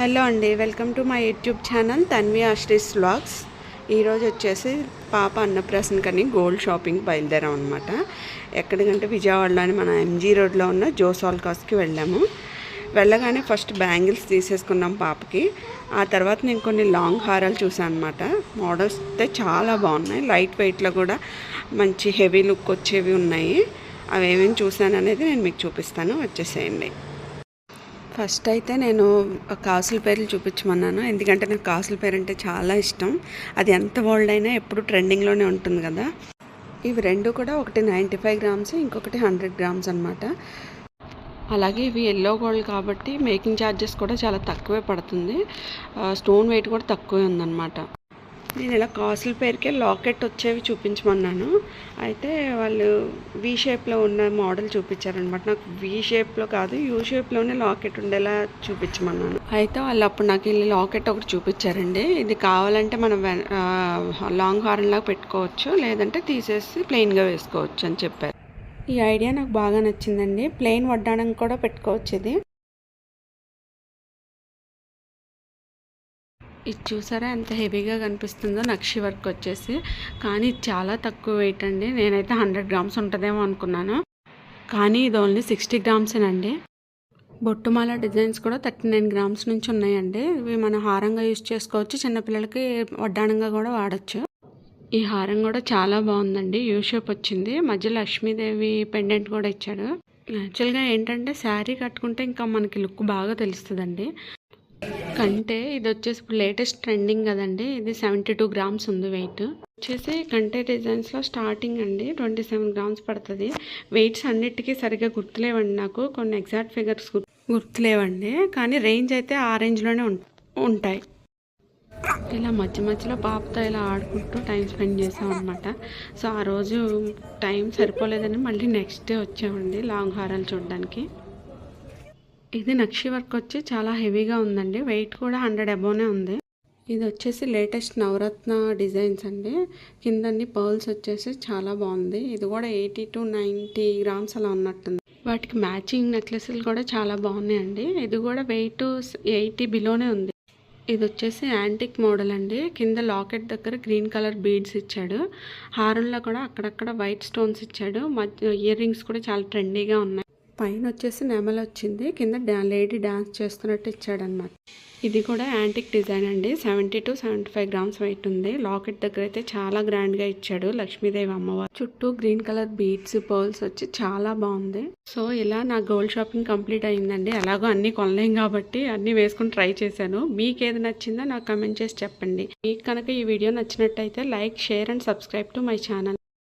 Hello అండి welcome to my YouTube channel Tanvi ఆశ్రీస్ vlogs. ఈరోజు వచ్చేసి పాప అన్నప్రాసనకని గోల్డ్ షాపింగ్ బయలుదేరాం అనమాట ఎక్కడికంటే విజయవాడలోని మన ఎంజీ రోడ్లో ఉన్న జోసాల్ కాస్కి వెళ్ళాము. వెళ్ళగానే ఫస్ట్ బ్యాంగిల్స్ తీసేసుకున్నాం పాపకి. ఆ తర్వాత నేను కొన్ని లాంగ్ హారాలు చూసాను అనమాట మోడల్స్ అయితే చాలా బాగున్నాయి. లైట్ వెయిట్లో కూడా మంచి హెవీ లుక్ వచ్చేవి ఉన్నాయి. అవి ఏమేమి చూసాను అనేది నేను మీకు చూపిస్తాను. వచ్చేసేయండి. ఫస్ట్ అయితే నేను కాసుల పేర్లు చూపించమన్నాను. ఎందుకంటే నాకు కాసుల పేరు అంటే చాలా ఇష్టం. అది ఎంత ఓల్డ్ అయినా ఎప్పుడు ట్రెండింగ్లోనే ఉంటుంది కదా. ఇవి రెండు కూడా ఒకటి నైంటీ ఫైవ్ గ్రామ్స్ ఇంకొకటి హండ్రెడ్ గ్రామ్స్ అనమాట అలాగే ఇవి ఎల్లో గోల్డ్ కాబట్టి మేకింగ్ ఛార్జెస్ కూడా చాలా తక్కువే పడుతుంది. స్టోన్ వెయిట్ కూడా తక్కువే ఉందన్నమాట. నేను ఇలా కాసుల పేరుకే లాకెట్ వచ్చేవి చూపించమన్నాను. అయితే వాళ్ళు వీ షేప్లో ఉన్న మోడల్ చూపించారనమాట నాకు వీ షేప్లో కాదు యూ షేప్లోనే లాకెట్ ఉండేలా చూపించమన్నాను. అయితే వాళ్ళు అప్పుడు నాకు ఈ లాకెట్ ఒకటి చూపించారండి. ఇది కావాలంటే మనం లాంగ్ హార్న్ లాగా పెట్టుకోవచ్చు లేదంటే తీసేసి ప్లెయిన్గా వేసుకోవచ్చు అని చెప్పారు. ఈ ఐడియా నాకు బాగా నచ్చిందండి. ప్లెయిన్ వడ్డానికి కూడా పెట్టుకోవచ్చు ఇది. ఇది చూసారా ఎంత హెవీగా కనిపిస్తుందో నక్షి వర్క్ వచ్చేసి. కానీ ఇది చాలా తక్కువ వెయిట్ అండి. నేనైతే హండ్రెడ్ గ్రామ్స్ ఉంటుందేమో అనుకున్నాను. కానీ ఇది ఓన్లీ సిక్స్టీ గ్రామ్సేనండి బొట్టుమాల డిజైన్స్ కూడా థర్టీ నైన్ గ్రామ్స్ నుంచి ఉన్నాయండి. ఇవి మనం హారంగా యూజ్ చేసుకోవచ్చు. చిన్నపిల్లలకి వడ్డానంగా కూడా వాడచ్చు. ఈ హారం కూడా చాలా బాగుందండి. యూ షేప్ వచ్చింది. మధ్య లక్ష్మీదేవి పెండెంట్ కూడా ఇచ్చాడు. యాక్చువల్గా ఏంటంటే శారీ కట్టుకుంటే ఇంకా మనకి లుక్ బాగా తెలుస్తుందండి. కంటే ఇది వచ్చేసి ఇప్పుడు లేటెస్ట్ ట్రెండింగ్ కదండి. ఇది సెవెంటీ టూ గ్రామ్స్ ఉంది వెయిట్ వచ్చేసి కంటే డిజైన్స్లో స్టార్టింగ్ అండి. ట్వంటీ సెవెన్ గ్రామ్స్ పడుతుంది. వెయిట్స్ అన్నిటికీ సరిగ్గా గుర్తులేవండి నాకు. కొన్ని ఎగ్జాక్ట్ ఫిగర్స్ గుర్తులేవండి. కానీ రేంజ్ అయితే ఆ రేంజ్లోనే ఉం- ఉంటాయి. ఇలా మధ్య మధ్యలో పాపతో ఇలా ఆడుకుంటూ టైం స్పెండ్ చేసాం అనమాట సో ఆ రోజు టైం సరిపోలేదని మళ్ళీ నెక్స్ట్ డే వచ్చామండి. లాంగ్ హారాలు చూడడానికి. ఇది నక్షి వర్క్ వచ్చి చాలా హెవీగా ఉందండి. వెయిట్ కూడా హండ్రెడ్ అబోనే ఉంది. ఇది వచ్చేసి లేటెస్ట్ నవరత్న డిజైన్స్ అండి. కిందన్ని పర్ల్స్ వచ్చేసి చాలా బాగుంది. ఇది కూడా ఎయిటీ టు నైంటీ గ్రామ్స్ అలా ఉన్నట్టుంది. వాటికి మ్యాచింగ్ నెక్లెస్లు కూడా చాలా బాగున్నాయండి. ఇది కూడా వెయిట్ ఎయిటీ బిలోనే ఉంది. ఇది వచ్చేసి యాంటిక్ మోడల్ అండి. కింద లాకెట్ దగ్గర గ్రీన్ కలర్ బీడ్స్ ఇచ్చాడు. హారంలో కూడా అక్కడక్కడ వైట్ స్టోన్స్ ఇచ్చాడు. మధ్య ఇయర్ రింగ్స్ కూడా చాలా ట్రెండీగా ఉన్నాయి. పైన వచ్చేసి నెమలు వచ్చింది కింద డా లేడీ డాన్స్ చేస్తున్నట్టు ఇచ్చాడనమాట ఇది కూడా యాంటిక్ డిజైన్ అండి. Seventy two seventy five grams weight ఉంది. లాకెట్ దగ్గర అయితే చాలా గ్రాండ్గా ఇచ్చాడు లక్ష్మీదేవి అమ్మవారు. చుట్టూ గ్రీన్ కలర్ బీడ్స్ పర్ల్స్ వచ్చి చాలా బాగుంది. సో ఇలా నా గోల్డ్ షాపింగ్ కంప్లీట్ అయిందండి ఎలాగో అన్నీ కొనలేం కాబట్టి అన్నీ వేసుకుని ట్రై చేశాను. మీకు ఏది నచ్చిందో నాకు కమెంట్ చేసి చెప్పండి. మీకు కనుక ఈ వీడియో నచ్చినట్టయితే like share and subscribe to my channel.